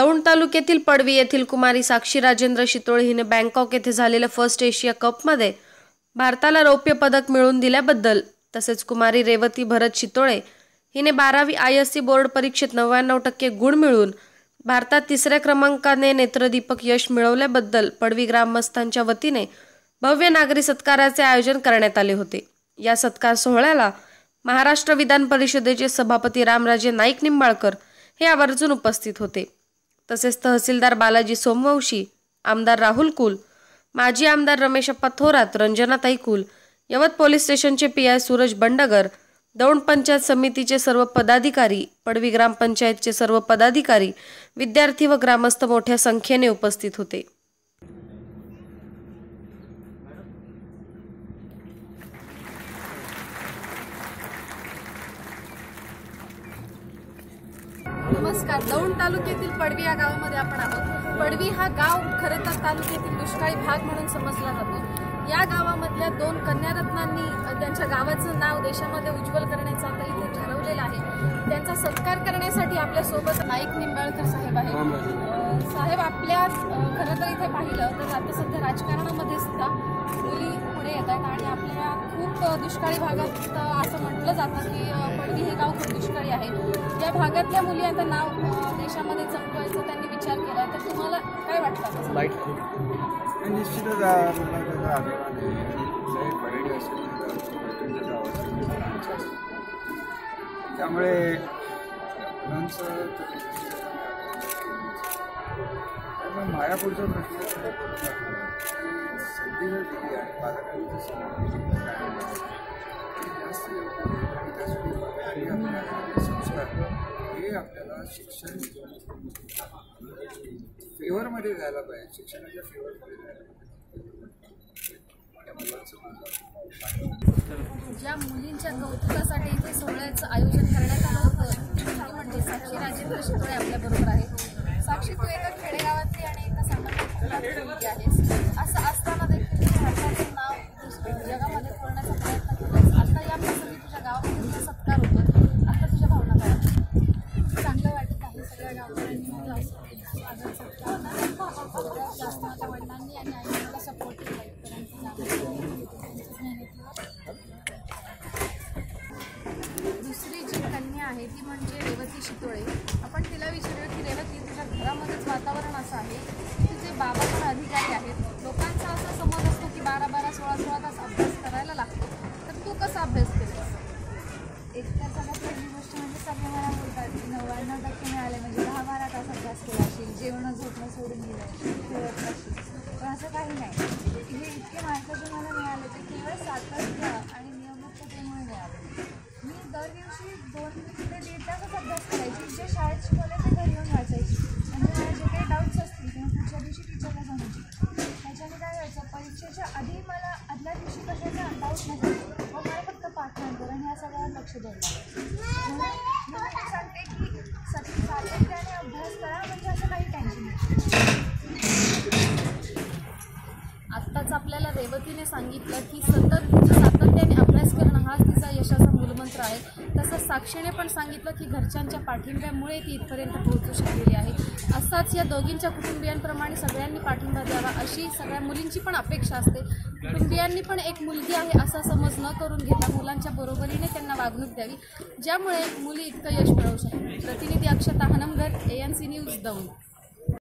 दौंड तालुक्यातील पडवी येथील कुमारी साक्षी राजेंद्र शितोळे हिने बँकॉक येथे झालेल्या फर्स्ट एशिया कपमध्ये भारताला रौप्य पदक मिळवून दिल्याबद्दल तसेच कुमारी रेवती भरत शितोळे हिने बारावी आय एस सी बोर्ड परीक्षेत नव्याण्णव टक्के गुण मिळवून भारतात तिसऱ्या क्रमांकाने नेत्रदीपक यश मिळवल्याबद्दल पडवी ग्रामस्थांच्या वतीने भव्य नागरी सत्काराचे आयोजन करण्यात आले होते. या सत्कार सोहळ्याला महाराष्ट्र विधान परिषदेचे सभापती रामराजे नाईक निंबाळकर हे आवर्जून उपस्थित होते. तसेच तहसीलदार बालाजी सोमवंशी आमदार राहुल कुल माजी आमदार रमेशप्पा थोरात रंजनाताई कुल यवत पोलीस स्टेशनचे पी आय सूरज बंडगर दौंड पंचायत समितीचे सर्व पदाधिकारी पडवी ग्रामपंचायतचे सर्व पदाधिकारी विद्यार्थी व ग्रामस्थ मोठ्या संख्येने उपस्थित होते. नमस्कार. दौंड तालुक्यातील पडवी या गावामध्ये आपण आहोत. पडवी हा गाव खरं तर तालुक्यातील दुष्काळी भाग म्हणून समजला जातो. या गावामधल्या दोन कन्यारत्नांनी त्यांच्या गावाचं नाव देशामध्ये उज्ज्वल करण्याचं आता इथे ठरवलेलं आहे. त्यांचा सत्कार करण्यासाठी आपल्यासोबत नाईक निंबाळकर साहेब आहेत. अ, साहेब आपल्या खरं तर इथे पाहिलं तर आता सध्या राजकारणामध्ये सुद्धा मुली पुढे येत आहेत आणि आपल्या खूप दुष्काळी भागात असं म्हटलं जातं की पडवी हे गाव खूप दुष्काळी आहे. या भागातल्या मुली आता नाव देशामध्ये चमकवायचं त्यांनी विचार केला तर तुम्हाला काय वाटतं आणि निश्चितच. त्यामुळे मायापूरचा प्रश्न संधी दिली आहे. आपल्याला संस्कार हे आपल्याला शिक्षण फेवरमध्ये जायला पाहिजे. शिक्षणाच्या फेवरमध्ये जायला पाहिजे. ज्या मुलींच्या कौतुकासाठी इथे सोहळ्याचं आयोजन करण्यात आलं होतं म्हणजे साक्षी राजेंद्र शितोळे आपल्या बरोबर आहे. साक्षी तू एका खेडेगावातली आणि एका सामान्य कुटुंबातली आहे ती म्हणजे रेवती शितोळे. आपण तिला विचारूया की रेवती तुझ्या घरामध्येच वातावरण असं आहे. तुझे बाबा पण अधिकारी आहेत. लोकांचा असा समज असतो की बारा बारा सोळा सोळा तास अभ्यास करायला लागतो. तर तू कसा अभ्यास केलास? एक तर सगळ्यात पहिली गोष्ट म्हणजे सगळे मला बोलतात की नव्याण्णव टक्के मिळाले म्हणजे दहा बारा तास अभ्यास केला असेल जेवणं झोपणं सोडून गेलं खेळत असेल पण असं काही नाही. हे इतके मार्क जे मला मिळाले ते केवळ सातत्य आणि नियमिततेमुळे मिळाले. मी दर दिवशी दोन ते दीड तासच अभ्यास करायची. जे शाळेत शिकवले ते घरी येऊन वाचायची. म्हणजे मला जे काही डाऊट्स असतील किंवा पुढच्या दिवशी टीचरला सांगायची. त्याच्याने काय व्हायचं परीक्षेच्या आधी मला आदल्या दिवशी कशाचा डाऊट नसायचा व मला फक्त पाठांतर आणि या सगळ्यावर लक्ष द्यायला म्हणून मी सांगते की सतत सातत्याने अभ्यास करा म्हणजे असं काही टेन्शन नाही. आत्ताच आपल्याला रेवतीने सांगितलं की सतत सातत्याने अभ्यास करणं हाच तिचा यशाचा मंत्र आहे. तसंच साक्षीने पण सांगितलं की घरच्यांच्या पाठिंब्यामुळे ती इथपर्यंत पोहोचू शकलेली आहे. असाच या दोघींच्या कुटुंबियांप्रमाणे सगळ्यांनी पाठिंबा द्यावा अशी सगळ्या मुलींची पण अपेक्षा असते. कुटुंबियांनी पण एक मुलगी आहे असा समज न करून घेता मुलांच्या बरोबरीने त्यांना वागणूक द्यावी. ज्यामुळे मुली इतकं यश मिळवू शकतात. प्रतिनिधी Akshata Hanamgar A N C news Daund.